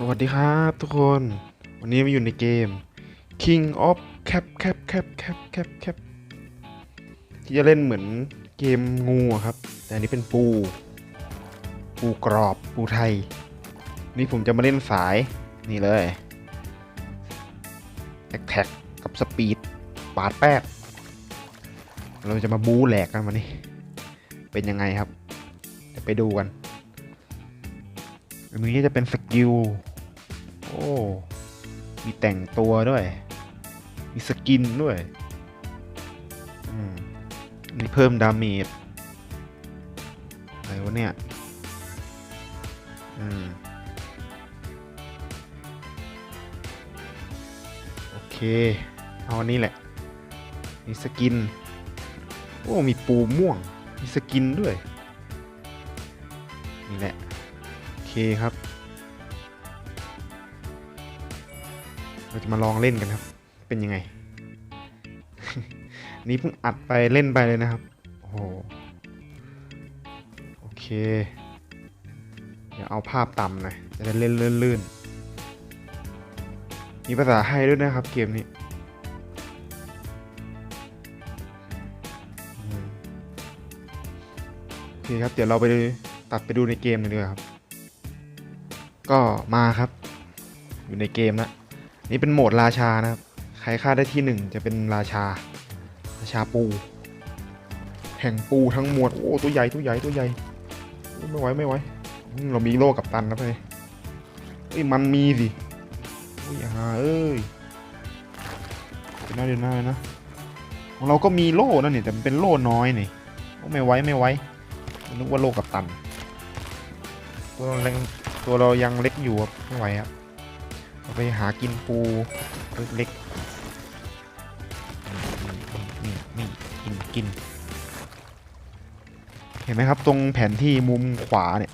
สวัสดีครับทุกคน วันนี้มาอยู่ในเกม King of Cap Cap Cap Cap Cap Cap ที่จะเล่นเหมือนเกมงูครับ แต่อันนี้เป็นปู ปูกรอบปูไทย นี่ผมจะมาเล่นสายนี่เลยแท็กแท็กกับสปีดปาดแป๊ดเราจะมาบูแหลกกันวันนี้ เป็นยังไงครับเดี๋ยวไปดูกันอันนี้จะเป็นสกิล โอ้ มีแต่งตัวด้วย มีสกินด้วยอืมอันนี้เพิ่มดาเมจอะไรวะเนี่ย อืม โอเค เอาอันนี้แหละ มีสกิน โอ้ มีปูม่วง มีสกินด้วย นี่แหละ โอเคครับ เราจะมาลองเล่นกันครับ เป็นยังไง นี่เพิ่งอัดไปเล่นไปเลยนะครับ โอ้โห โอเค เดี๋ยวเอาภาพต่ำหน่อย จะได้เล่นลื่นๆ มีภาษาไทยด้วยนะครับ เกมนี้โอเคครับ เดี๋ยวเราไปตัดไปดูในเกมเลยดีกว่าครับ ก็มาครับ อยู่ในเกมแล้ว นี่เป็นโหมดราชานะครับ ใครฆ่าได้ที่หนึ่งจะเป็นราชา ราชาปู แห่งปูทั้งหมวดโอ้ตัวใหญ่ตัวใหญ่ตัวใหญ่ ไม่ไหวไม่ไหว เรามีโล่กับตันนะเพื่อนเอ้ยมันมีสิโอ้ยฮาเอ้ยเดี๋ยวหน้าเดี๋ยวน้านะ ของเราก็มีโล่นั่นนี่แต่มันเป็นโล่น้อยนี่โอ้ไม่ไหวไม่ไหวนึกว่าโล่กับตัน ตัวเรายังตัวเรายังเล็กอยู่ครับไม่ไหวครับ ไปหากินปูเล็กๆนี่นี่กินกิน เห็นไหมครับตรงแผนที่มุมขวาเนี่ย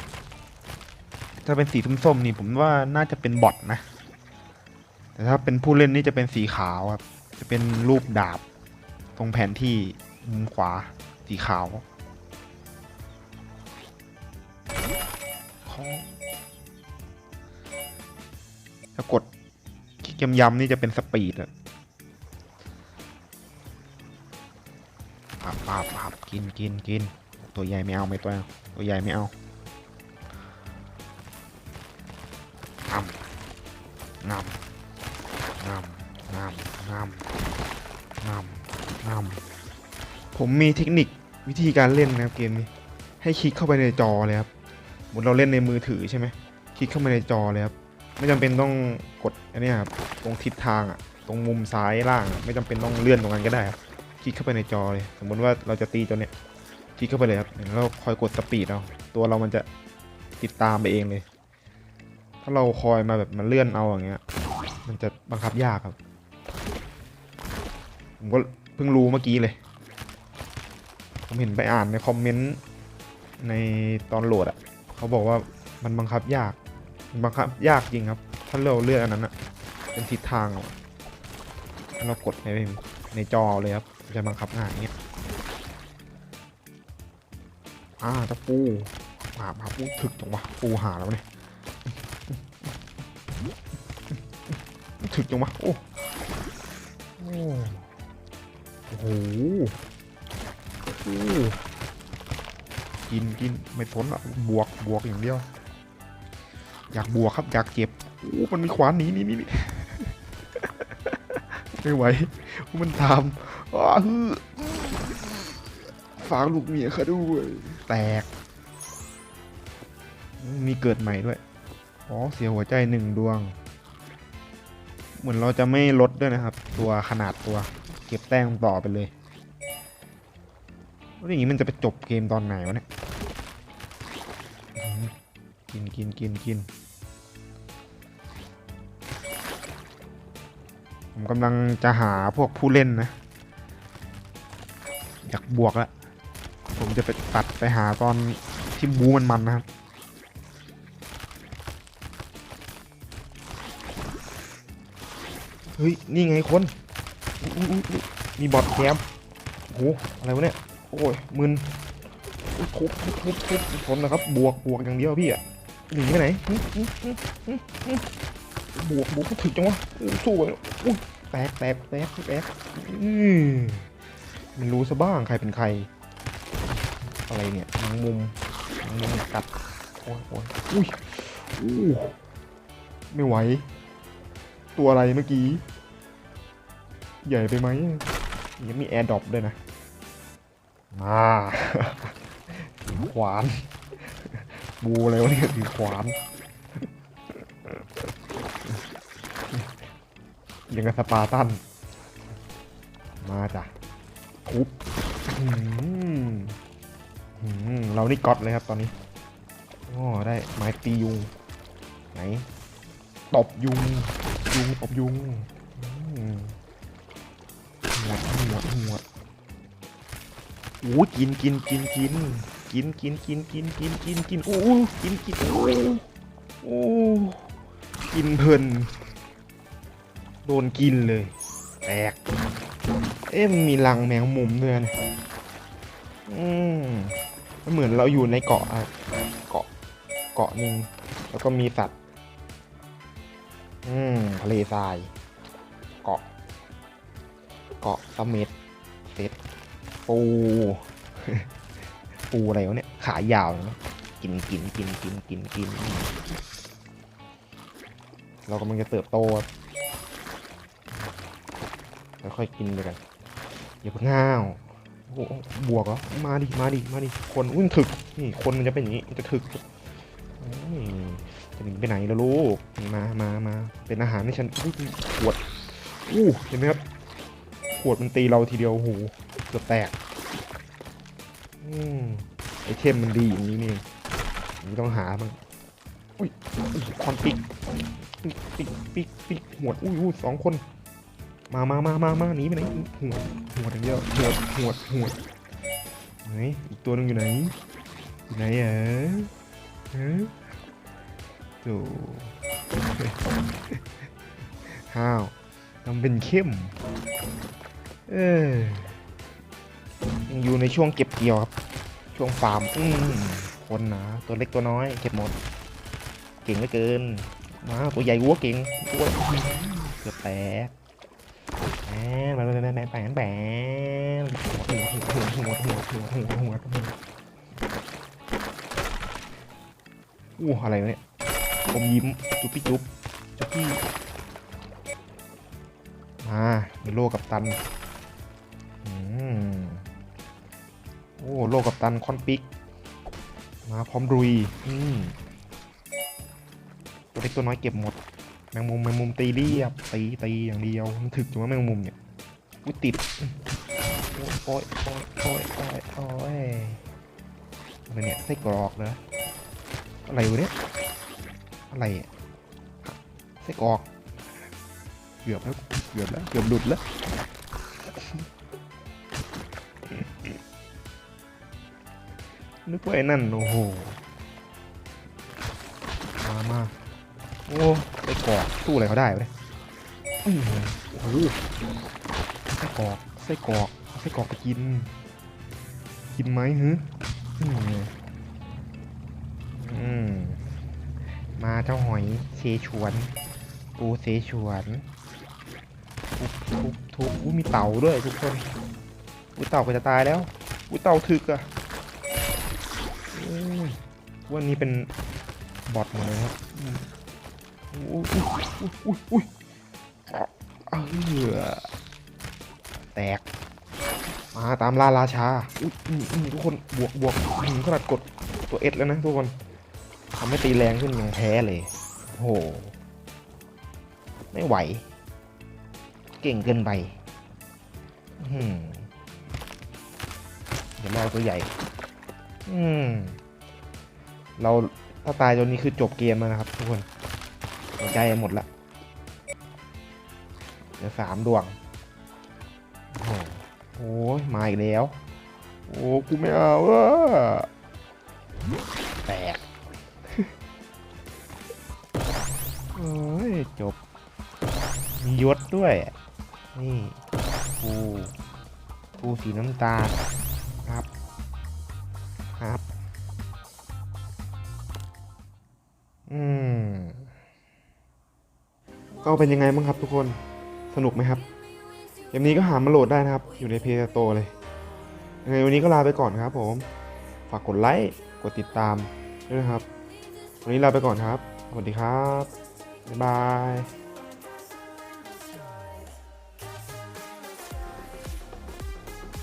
ถ้าเป็นสีส้มๆนี่ผมว่าน่าจะเป็นบอทนะ แต่ถ้าเป็นผู้เล่นนี่จะเป็นสีขาวครับ จะเป็นรูปดาบ ตรงแผนที่มุมขวาสีขาวของ ถ้ากดคลิกยำๆนี่จะเป็นสปีดอะปับปับปับกินกินกินตัวใหญ่ไม่เอาไม่ตัวตัวใหญ่ไม่เอางำงำงำงำงำงำงำผมมีเทคนิควิธีการเล่นนะครับเกมนี้ให้คลิกเข้าไปในจอเลยครับสมมติเราเล่นในมือถือใช่ไหมคลิกเข้าไปในจอเลยครับ ไม่จำเป็นต้องกดอันนี้ครับตรงทิศทางอะตรงมุมซ้ายล่าง ไม่จำเป็นต้องเลื่อนตรงนั้นก็ได้ครับคลิกเข้าไปในจอเลยสมมติว่าเราจะตีตัวเนี้ยคลิกเข้าไปเลยครับแล้วคอยกดสปีดเอาตัวเรามันจะติดตามไปเองเลย ถ้าเราคอยมาแบบมันเลื่อนเอาอย่างเงี้ย มันจะบังคับยากครับ ผมก็เพิ่งรู้เมื่อกี้เลย ผมเห็นไปอ่านในคอมเมนต์ในตอนโหลดอะเขาบอกว่ามันบังคับยาก บังคับยากจริงครับ ถ้าเราเลือกอันนั้นอะเป็นทิศทางเอาถ้าเรากดในในจอเลยครับจะบังคับง่ายอย่างเงี้ยอ่าตะปูหาหาปูถึกจังวะปูหาแล้วเนี่ยถึกจังวะโอ้โอ้โอ้โหกินกินไม่ทนอะบวกบวกอย่างเดียว อยากบวกครับอยากเจ็บโอ้มันมีขวานหนีนี่นี่ไม่ไหวมันทำอ้าฮือฝากลูกเมียเขาด้วยแตก มีเกิดใหม่ด้วย อ๋อ เสียหัวใจหนึ่งดวง เหมือนเราจะไม่ลดด้วยนะครับ ตัวขนาดตัว เก็บแต้มต่อไปเลยแล้วอย่างนี้มันจะไปจบเกมตอนไหนวะเนี่ย กินกินกินกิน ผมกำลังจะหาพวกผู้เล่นนะ อยากบวกแล้วผมจะไปตัดไปหาตอนที่บูมันมันนะครับ เฮ้ย นี่ไงคนมีบอทแคมโอ้โห อะไรวะเนี่ย โอ้ยมึนทุบทุบทุบทุบทนนะครับ บวกบวกอย่างเดียวพี่อะหนีไปไหน บวกบวกถึงจังวะสู้ไปอุ้ยแตกแตกแตกแตกอืมมันรู้ซะบ้างใครเป็นใคร อะไรเนี่ยแมงมุมแมงมุมกัดโอ้ยโอ้ยอุ้ยอู้ไม่ไหว ตัวอะไรเมื่อกี้ ใหญ่ไปไหมยังมีแอร์ดรอปด้วยนะ มาถือขวาน บูอะไรวะเนี่ยถือขวาน ยังกับสปาร์ตัน มาจ้ะทุบเรานี่ก๊อตเลยครับตอนนี้โอ้ได้ไม้ตียุง ไหน ตบยุง ยุงตบยุงหัวดหัวดหัวดโอ้กินกินกินกินกินกินกินกินกินกินกินโอ้กินกินโอ้โอ้กินเพลิน โดนกินเลย แตก เอ๊ะมันมีรังแมงมุมด้วยนะอืมมันเหมือนเราอยู่ในเกาะอะเกาะ เกาะหนึ่งแล้วก็มีสัตว์ อืมทะเลทราย เกาะ เกาะเสม็ดเสร็จปู ปูอะไรวะเนี่ย ขายาวนะกินกินกินกินกินกิน เรากำลังจะเติบโต ครับค่อยๆกินไปกันอย่าเพิ่งห้าวโอ้บวกเหรอมาดิมาดิมาดิคนอุ้ยถึกนี่คนมันจะเป็นอย่างนี้มันจะถึกจะหนีไปไหนแล้วลูกมามามาเป็นอาหารให้ฉันอุ้ยขวดอู้เห็นไหมครับขวดมันตีเราทีเดียวโอ้โหเกือบแตกอืมไอเทมมันดีอย่างนี้นี่นนี้ต้องหามันอุ้ยอุ้ยคอนปิกปิกปิกปิกปิกหวดอุ้ยอุ้ยสองคน มามามามามาหนีไปไหนหัวหัวอย่างเดียวหัวหัวหัวไหนอีกตัวนึงอยู่ไหนอยู่ไหนเอ๋เฮ้โูห้าวทำเป็นเข้มเออยังอยู่ในช่วงเก็บเกี่ยวครับ ช่วงฟาร์มอืมคนหนาตัวเล็กตัวน้อย เก็บหมด เก่งเหลือเกินมาตัวใหญ่วัวเก่งตัวเกือบแตก แหมาเลยแหมแหมแหมแหมแหมหัวหัวหัวหัวหัวหัวหัวหัวอู้อะไรวะเนี่ยผมยิ้มจุ๊บพี่จุ๊บจุ๊บพี่มามีโลกับตันอืมโอ้โลกับตันคอนปิก มาพร้อมรุยอืมตัวเล็กตัวน้อยเก็บหมด แมงมุมแมงมุมตีเรียบตีตีอย่างเดียวมันถึกจังว่าแมงมุมเนี่ยอุ้ยติดโอ้ยโอ้ยโอ้ยโอ้ยโอ้ยอะไรเนี่ยไส้กรอกเหรออะไรวะเนี่ยอะไรไส้กรอกเกือบแล้วเกือบแล้วเกือบหลุดแล้วนึกว่าไอ้นั่นโอ้โหมามา โอ้ไส้กอกสู้อะไรเขาได้เนี่ยโอ้โหไส้กรอกไส้กรอกไส้กรอกไปกิน กินไหมฮึอืมอืมมาเจ้าหอยเซชวน ปูเซชวนทุบทุบทุบอู้มีเต่าด้วยทุกคนอู้เต่าก็จะตายแล้วอู้เต่าถึกอะวันนี้เป็นบอทหมดเลยครับ อุ้ยอุ้ยอุ้ยแตก มาตามล่าราชาอุ้ยทุกคนบวกบวกถึงขนาดกดตัวเอสแล้วนะทุกคนทำให้ตีแรงขึ้นยังแพ้เลย โอ้โห ไม่ไหว เก่งเกินไปเดี๋ยวรอตัวใหญ่ อืม เราถ้าตายตัวนี้คือจบเกมแล้วนะครับทุกคน หัวใจหมดละเหลือสามดวง โอ้ยมาอีกแล้ว โอ้กูไม่เอาอะแตกโอ้ยจบ มียศด้วย นี่ปูปูสีน้ำตาล เป็นยังไงบ้างครับทุกคน สนุกไหมครับเกมนี้ก็หามาโหลดได้นะครับ อยู่ในเพจโตเลยยังไงวันนี้ก็ลาไปก่อนครับผม ฝากกดไลค์ กดติดตามด้วยนะครับ วันนี้ลาไปก่อนครับ สวัสดีครับ บ๊ายบาย